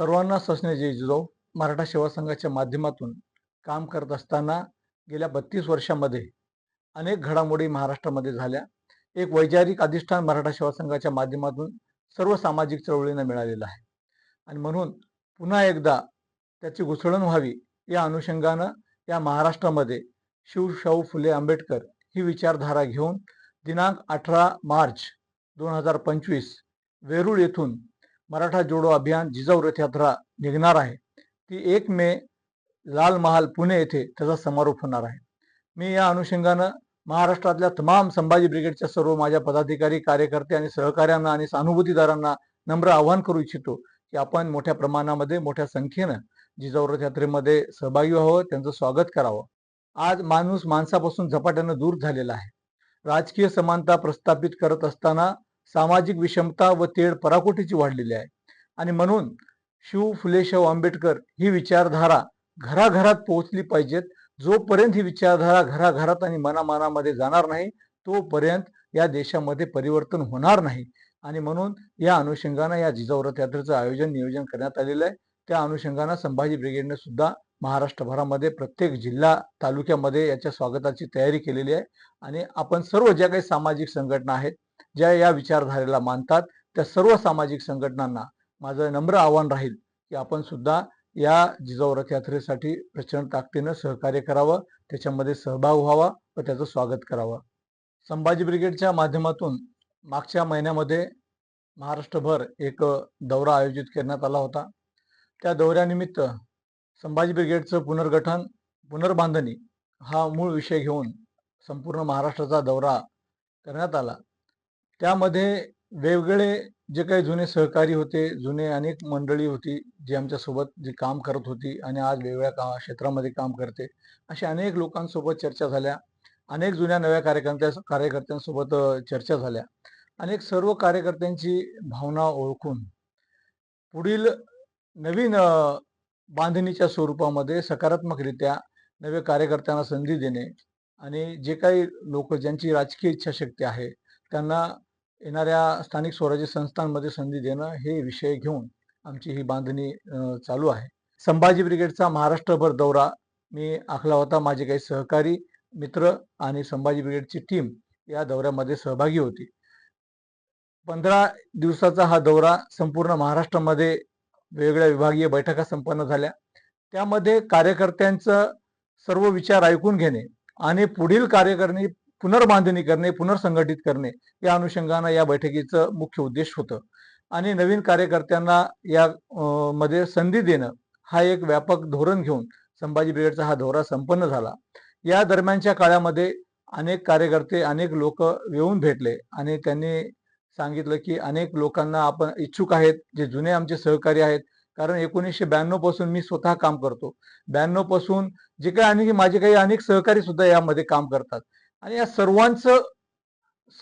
सर्वांना ससने जय जिजाऊ मराठा सेवा संघाच्या माध्यमातून काम करत असताना गेल्या बत्तीस वर्षामध्ये अनेक घडामोडी महाराष्ट्रामध्ये झाल्या. एक वैचारिक अधिष्ठान मराठा सेवा संघाच्या माध्यमातून सर्व सामाजिक चळवळींना मिळालेलं आहे. आणि म्हणून पुन्हा एकदा त्याची घुसळण व्हावी या अनुषंगानं या महाराष्ट्रामध्ये शिवशाहू फुले आंबेडकर ही विचारधारा घेऊन दिनांक अठरा मार्च दोन हजार पंचवीस वेरूळ येथून मराठा जोडो अभियान जिजाऊ रथयात्रा निघणार आहे. ती एक मे लाल महाल पुणे येथे त्याचा समारोप होणार आहे. मी या अनुषंगानं महाराष्ट्रातल्या तमाम संभाजी ब्रिगेडच्या सर्व माझ्या पदाधिकारी कार्यकर्ते आणि सहकाऱ्यांना आणि सहानुभूतीदारांना नम्र आवाहन करू इच्छितो की आपण मोठ्या प्रमाणामध्ये मोठ्या संख्येनं जिजाऊ रथयात्रेमध्ये सहभागी व्हावं त्यांचं स्वागत करावं. आज माणूस माणसापासून झपाट्यानं दूर झालेला आहे. राजकीय समानता प्रस्थापित करत असताना सामाजिक विषमता व तेढ पराकोटीची वाढलेली आहे. आणि म्हणून शिव फुले शाहू आंबेडकर ही विचारधारा घराघरात पोहोचली पाहिजेत. जोपर्यंत ही विचारधारा घराघरात आणि मनामनामध्ये जाणार नाही तोपर्यंत या देशामध्ये परिवर्तन होणार नाही. आणि म्हणून या अनुषंगानं या जिजाऊ यात्रेचं आयोजन नियोजन करण्यात आलेलं आहे. त्या अनुषंगानं संभाजी ब्रिगेडने सुद्धा महाराष्ट्रभरामध्ये प्रत्येक जिल्हा तालुक्यामध्ये याच्या स्वागताची तयारी केलेली आहे. आणि आपण सर्व ज्या काही सामाजिक संघटना आहेत ज्या या विचारधारेला मानतात त्या सर्व सामाजिक संघटनांना माझं नम्र आव्हान राहील की आपण सुद्धा या जिजाऊ रथयात्रेसाठी प्रचंड ताकदीनं सहकार्य करावं त्याच्यामध्ये सहभाग व्हावा व त्याचं स्वागत करावं. संभाजी ब्रिगेडच्या माध्यमातून मागच्या महिन्यामध्ये महाराष्ट्रभर एक दौरा आयोजित करण्यात आला होता. त्या दौऱ्यानिमित्त संभाजी ब्रिगेडचं पुनर्गठन पुनर्बांधणी हा मूळ विषय घेऊन संपूर्ण महाराष्ट्राचा दौरा करण्यात आला. त्यामध्ये वेगवेगळे जे काही जुने सहकारी होते जुने अनेक मंडळी होती जी आमच्यासोबत जी काम करत होती आणि आज वेगवेगळ्या का क्षेत्रामध्ये काम करते अशा अनेक लोकांसोबत चर्चा झाल्या. अनेक जुन्या नव्या कार्यकर्त्या कार्यकर्त्यांसोबत चर्चा झाल्या. अनेक सर्व कार्यकर्त्यांची भावना ओळखून पुढील नवीन बांधणीच्या स्वरूपामध्ये सकारात्मकरित्या नव्या कार्यकर्त्यांना संधी देणे आणि जे काही लोक ज्यांची राजकीय इच्छाशक्ती आहे त्यांना येणाऱ्या स्थानिक स्वराज्य संस्थांमध्ये संधी देणं हे विषय घेऊन आमची ही बांधणी चालू आहे. संभाजी ब्रिगेडचा महाराष्ट्रभर दौरा मी आखला होता. माझे काही सहकारी मित्र आणि संभाजी ब्रिगेडची टीम या दौऱ्यामध्ये सहभागी होती. पंधरा दिवसाचा हा दौरा संपूर्ण महाराष्ट्रामध्ये वेगवेगळ्या विभागीय बैठका संपन्न झाल्या. त्यामध्ये कार्यकर्त्यांचं सर्व विचार ऐकून घेणे आणि पुढील कार्यकर्णी पुनर्बांधणी करणे पुनर्संघटित करणे या अनुषंगानं या बैठकीचं मुख्य उद्देश होतं. आणि नवीन कार्यकर्त्यांना या मध्ये संधी देणं हा एक व्यापक धोरण घेऊन संभाजी ब्रिगेडचा हा दौरा संपन्न झाला. या दरम्यानच्या काळामध्ये अनेक कार्यकर्ते अनेक लोक येऊन भेटले आणि त्यांनी सांगितलं की अनेक लोकांना आपण इच्छुक आहेत जे जुने आमचे सहकारी आहेत. कारण एकोणीसशे ब्याण्णवपासून मी स्वतः काम करतो. ब्याण्णवपासून जे काही आणि माझे काही अनेक सहकारी सुद्धा यामध्ये काम करतात. आणि या सर्वांचं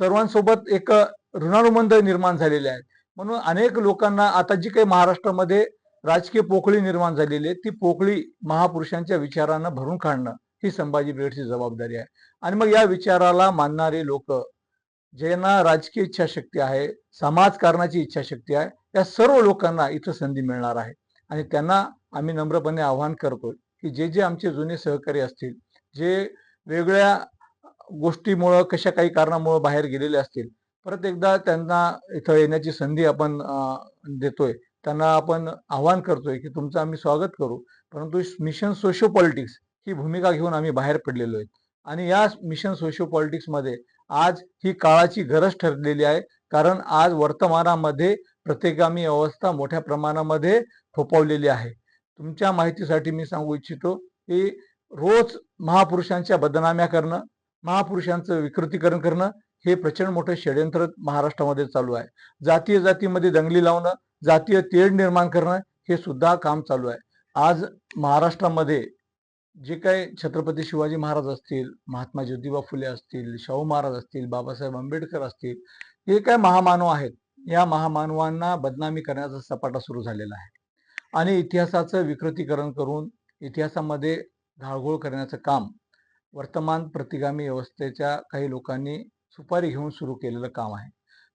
सर्वांसोबत एक ऋणानुबंध निर्माण झालेले आहेत. म्हणून अनेक लोकांना आता जी काही महाराष्ट्रामध्ये राजकीय पोकळी निर्माण झालेली आहे ती पोकळी महापुरुषांच्या विचारांना भरून काढणं ही संभाजी ब्रिगेडची जबाबदारी आहे. आणि मग या विचाराला मानणारे लोक ज्यांना राजकीय इच्छाशक्ती आहे समाजकारणाची इच्छाशक्ती आहे या सर्व लोकांना इथं संधी मिळणार आहे. आणि त्यांना आम्ही नम्रपणे आवाहन करतो की जे जे आमचे जुने सहकारी असतील जे वेगळ्या गोष्टीमुळं कशा काही कारणामुळं बाहेर गेलेले असतील परत एकदा त्यांना इथं येण्याची संधी आपण देतोय. त्यांना आपण आवाहन करतोय की तुमचं आम्ही स्वागत करू परंतु मिशन सोशो पॉलिटिक्स ही भूमिका घेऊन आम्ही बाहेर पडलेलो आहे. आणि या मिशन सोशो पॉलिटिक्समध्ये आज ही काळाची गरज ठरलेली आहे कारण आज वर्तमानामध्ये प्रत्येकामी अवस्था मोठ्या प्रमाणामध्ये थोपवलेली आहे. तुमच्या माहितीसाठी मी सांगू इच्छितो की रोज महापुरुषांच्या बदनाम्या करणं महापुरुषांचं विकृतीकरण करणं हे प्रचंड मोठं षडयंत्र महाराष्ट्रामध्ये चालू आहे. जातीय जातीमध्ये दंगली लावणं जातीय तेढ निर्माण करणं हे सुद्धा काम चालू आहे. आज महाराष्ट्रामध्ये जे काही छत्रपती शिवाजी महाराज असतील महात्मा ज्योतिबा फुले असतील शाहू महाराज असतील बाबासाहेब आंबेडकर असतील हे काय महामानव आहेत? या महामानवांना बदनामी करण्याचा सपाटा सुरू झालेला आहे. आणि इतिहासाचं विकृतीकरण करून इतिहासामध्ये घाळघोळ करण्याचं काम वर्तमान प्रतिगामी व्यवस्थेच्या काही लोकांनी सुपारी घेऊन सुरू केलेलं काम आहे.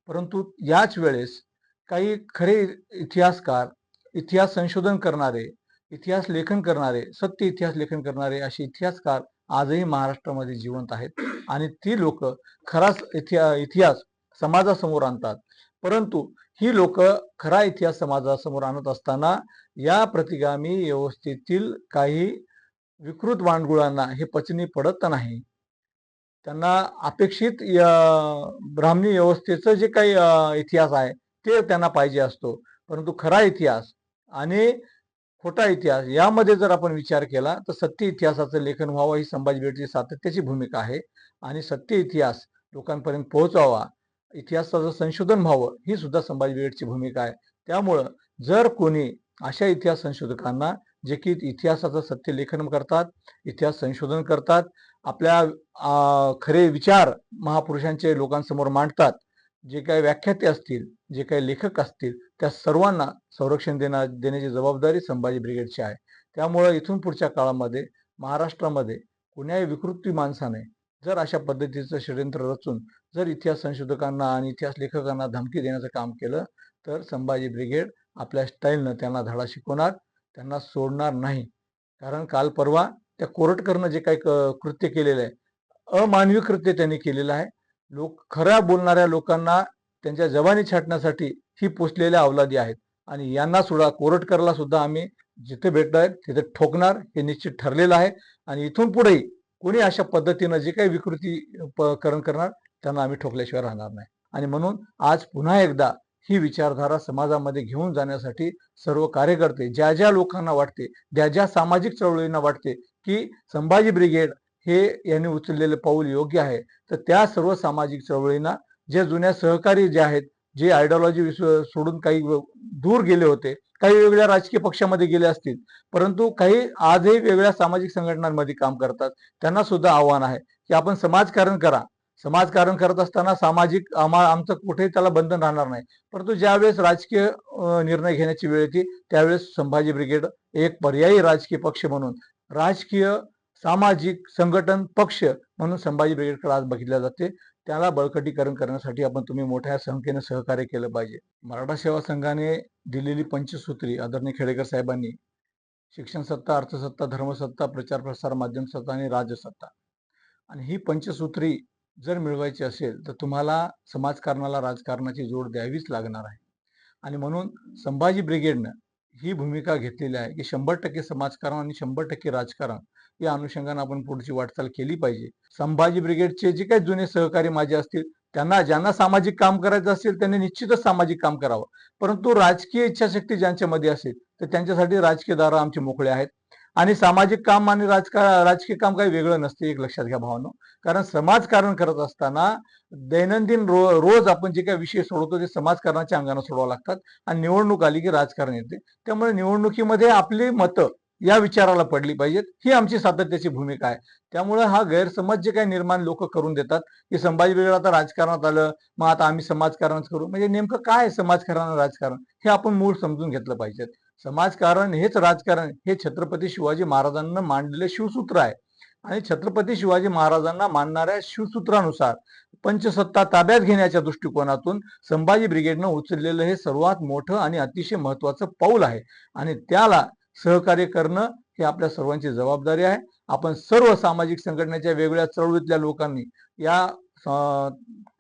परंतु याच वेळेस काही खरे इतिहासकार इतिहास संशोधन करणारे इतिहास लेखन करणारे सत्य इतिहास लेखन करणारे असे इतिहासकार आजही महाराष्ट्रामध्ये जिवंत आहेत आणि ती लोक खराच इतिहा इतिहास समाजासमोर आणतात. परंतु ही लोक खरा इतिहास समाजासमोर आणत असताना या प्रतिगामी व्यवस्थेतील काही विकृत वाणगुळांना हे पचनी पडत नाही. त्यांना अपेक्षित ब्राह्मणी व्यवस्थेचं जे काही इतिहास आहे ते त्यांना पाहिजे असतो. परंतु खरा इतिहास आणि खोटा इतिहास यामध्ये जर आपण विचार केला तर सत्य इतिहासाचं लेखन व्हावं ही संभाजी ब्रिगेडची सातत्याची भूमिका आहे. आणि सत्य इतिहास लोकांपर्यंत पोहोचावा इतिहासाचं संशोधन व्हावं ही सुद्धा संभाजी ब्रिगेडची भूमिका आहे. त्यामुळं जर कोणी अशा इतिहास संशोधकांना जे की इतिहासाचं सत्य लेखन करतात इतिहास संशोधन करतात आपल्या खरे विचार महापुरुषांचे लोकांसमोर मांडतात. जे काही व्याख्याते असतील जे काही लेखक असतील त्या सर्वांना संरक्षण देणार देण्याची जबाबदारी संभाजी ब्रिगेडची आहे. त्यामुळं इथून पुढच्या काळामध्ये महाराष्ट्रामध्ये कुण्याही विकृती माणसाने जर अशा पद्धतीचं षडयंत्र रचून जर इतिहास संशोधकांना आणि इतिहास लेखकांना धमकी देण्याचं काम केलं तर संभाजी ब्रिगेड आपल्या स्टाईलनं त्यांना धडा शिकवणार. त्यांना सोडणार नाही. कारण काल परवा त्या कोरटकरनं जे काही क- कृत्य केलेलं आहे अमानवी कृत्य त्यांनी केलेलं आहे. लोक खऱ्या बोलणाऱ्या लोकांना त्यांच्या जवानी छाटण्यासाठी ही पोचलेल्या अवलादी आहेत. आणि यांना सुद्धा कोरटकरला सुद्धा आम्ही जिथे भेटणार तिथे ठोकणार हे निश्चित ठरलेलं आहे. आणि इथून पुढेही कोणी अशा पद्धतीनं जे काही विकृती करण करणार त्यांना आम्ही ठोकल्याशिवाय राहणार नाही. आणि म्हणून आज पुन्हा एकदा ही विचारधारा समाजामध्ये घेऊन जाण्यासाठी सर्व कार्यकर्ते ज्या ज्या लोकांना वाटते ज्या ज्या सामाजिक चळवळींना वाटते की संभाजी ब्रिगेड हे यांनी उचललेले पाऊल योग्य आहे तर त्या सर्व सामाजिक चळवळींना जे जुन्या सहकारी जे आहेत जे आयडिओलॉजी सोडून काही दूर गेले होते काही वेगळ्या राजकीय पक्षामध्ये गेले असतील परंतु काही आजही वेगळ्या सामाजिक संघटनांमध्ये काम करतात त्यांना सुद्धा आव्हान आहे की आपण समाजकारण करा. समाजकारण करत असताना सामाजिक आम्हा आमचं कुठेही त्याला बंधन राहणार नाही. परंतु ज्यावेळेस राजकीय निर्णय घेण्याची वेळ येते त्यावेळेस संभाजी ब्रिगेड एक पर्यायी राजकीय पक्ष म्हणून राजकीय सामाजिक संघटन पक्ष म्हणून संभाजी ब्रिगेडकडे आज बघितल्या जाते. त्याला बळकटीकरण करण्यासाठी आपण तुम्ही मोठ्या संख्येने सहकार्य केलं पाहिजे. मराठा सेवा संघाने दिलेली पंचसूत्री आदरणीय खेडेकर साहेबांनी शिक्षण सत्ता अर्थसत्ता धर्मसत्ता प्रचार प्रसार माध्यम सत्ता आणि राजसत्ता आणि ही पंचसूत्री जर मिळवायची असेल तर तुम्हाला समाजकारणाला राजकारणाची जोड द्यावीच लागणार आहे. आणि म्हणून संभाजी ब्रिगेडनं ही भूमिका घेतलेली आहे की शंभर टक्के समाजकारण आणि शंभर टक्के राजकारण या अनुषंगाने आपण पुढची वाटचाल केली पाहिजे. संभाजी ब्रिगेडचे जे काही जुने सहकारी माझे असतील त्यांना ज्यांना सामाजिक काम करायचं असेल त्यांनी निश्चितच सामाजिक काम करावं. परंतु राजकीय इच्छाशक्ती ज्यांच्यामध्ये असेल तर त्यांच्यासाठी राजकीय दारं आमचे मोकळे आहेत. आणि सामाजिक काम आणि राजकारण राजकीय काम काही वेगळं नसते एक लक्षात घ्या भावनो. कारण समाजकारण करत असताना दैनंदिन रो रोज आपण जे काही विषय सोडवतो ते समाजकारणाच्या अंगाने सोडवावं लागतात आणि निवडणूक आली की राजकारण येते. त्यामुळे निवडणुकीमध्ये आपली मतं या विचाराला पडली पाहिजेत. ही आमची सातत्याची भूमिका आहे. त्यामुळे हा गैरसमज जे काही निर्माण लोक करून देतात की संभाजी ब्रिगेड आता राजकारणात आलं मग आता आम्ही समाजकारणच करू. म्हणजे नेमकं काय आहे समाजकारण राजकारण हे आपण मूळ समजून घेतलं पाहिजेत. समाजकारण हेच राजकारण. हे छत्रपती शिवाजी महाराजांना मांडलेले शिवसूत्र आहे. आणि छत्रपती शिवाजी महाराजांना मानणाऱ्या शिवसूत्रानुसार पंचसत्ता ताब्यात घेण्याच्या दृष्टिकोनातून संभाजी ब्रिगेडनं उचललेलं हे सर्वात मोठं आणि अतिशय महत्वाचं पाऊल आहे. आणि त्याला सहकार्य करणं ही आपल्या सर्वांची जबाबदारी आहे. आपण सर्व सामाजिक संघटनेच्या वेगवेगळ्या चळवळीतल्या लोकांनी या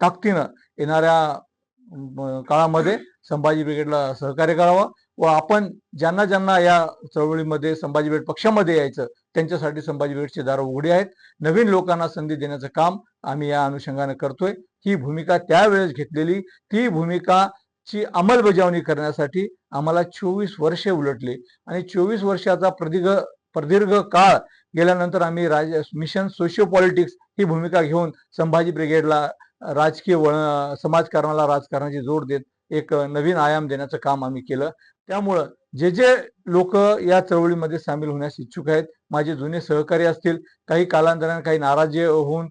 ताकदीनं येणाऱ्या काळामध्ये संभाजी ब्रिगेडला सहकार्य करावं. व आपण ज्यांना ज्यांना या चळवळीमध्ये संभाजी बेट पक्षामध्ये यायचं त्यांच्यासाठी संभाजी बेटचे दारं उघडे आहेत. नवीन लोकांना संधी देण्याचं काम आम्ही या अनुषंगाने करतोय. ही भूमिका त्यावेळेस घेतलेली ती भूमिका ची अंमलबजावणी करण्यासाठी आम्हाला चोवीस वर्षे उलटली. आणि चोवीस वर्षाचा प्रदीर्घ प्रदीर्घ काळ गेल्यानंतर आम्ही राज मिशन सोशिओ पॉलिटिक्स ही भूमिका घेऊन संभाजी ब्रिगेडला राजकीय वळ समाजकारणाला राजकारणाची जोड देत एक नवीन आयाम देण्याचं काम आम्ही केलं. त्यामुळं जे जे लोक या चळवळीमध्ये सामील होण्यास इच्छुक आहेत माझे जुने सहकारी असतील काही कालांतराने काही नाराजी होऊन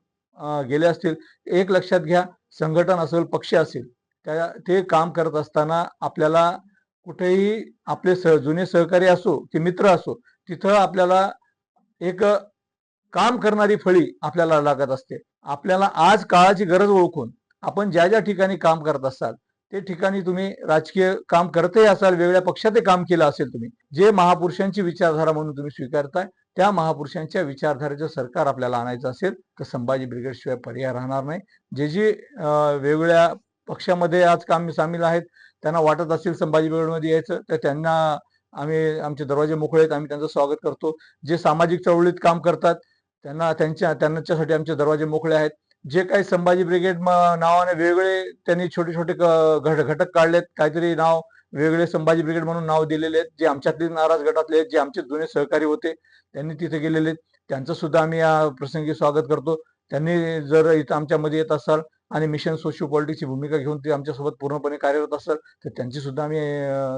गेले असतील एक लक्षात घ्या संघटन असेल पक्ष असेल त्या ते काम करत असताना आपल्याला कुठेही आपले सह जुने सहकारी असो की मित्र असो तिथं आपल्याला एक काम करणारी फळी आपल्याला लागत असते. आपल्याला आज काळाची गरज ओळखून आपण ज्या ज्या ठिकाणी काम करत असाल ते ठिकाणी तुम्ही राजकीय काम करतही असाल वेगळ्या पक्षातही काम केलं असेल तुम्ही जे महापुरुषांची विचारधारा म्हणून तुम्ही स्वीकारताय त्या महापुरुषांच्या विचारधारेचं सरकार आपल्याला आणायचं असेल तर संभाजी ब्रिगेड शिवाय पर्याय राहणार नाही. जे जे वेगवेगळ्या पक्षामध्ये आज काम सामील आहेत त्यांना वाटत असेल संभाजी ब्रिगेडमध्ये यायचं तर त्यांना आम्ही आमचे दरवाजे मोकळे आहेत आम्ही त्यांचं स्वागत करतो. जे सामाजिक चळवळीत काम करतात त्यांना त्यांच्या त्यांच्यासाठी आमचे दरवाजे मोकळे आहेत. जे काही संभाजी ब्रिगेड नावाने वेगळे त्यांनी छोटे छोटे घट- घटक काढलेत. काहीतरी नाव वेगळे संभाजी ब्रिगेड म्हणून नाव दिलेले आहेत. जे आमच्यातले नाराज गटातले आहेत जे आमचे जुने सहकारी होते त्यांनी तिथे गेलेले आहेत. त्यांचं सुद्धा आम्ही या प्रसंगी स्वागत करतो. त्यांनी जर इथं आमच्यामध्ये येत असाल आणि मिशन सोशल पॉलिटिक्सची भूमिका घेऊन ते आमच्यासोबत पूर्णपणे कार्यरत असाल तर त्यांची सुद्धा आम्ही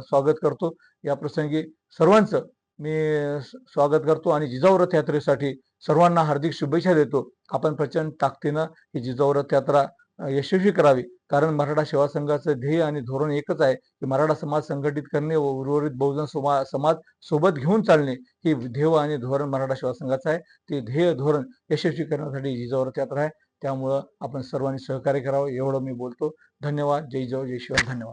स्वागत करतो. या प्रसंगी सर्वांचं मी स्वागत करतो आणि जिजाऊ रथ यात्रेसाठी सर्वांना हार्दिक शुभेच्छा देतो. आपण प्रचंड ताकदीनं ही जिजाऊ रथ यात्रा यशस्वी करावी. कारण मराठा सेवा संघाचं ध्येय आणि धोरण एकच आहे की मराठा समाज संघटित करणे व उर्वरित बहुजन समा समाज सोबत घेऊन चालणे ही ध्येय आणि धोरण मराठा सेवा संघाचं आहे. ते ध्येय धोरण यशस्वी करण्यासाठी जिजाऊ रथयात्रा आहे. त्यामुळं आपण सर्वांनी सहकार्य करावं एवढं मी बोलतो. धन्यवाद. जय जिजाऊ. जय शिवाय. धन्यवाद.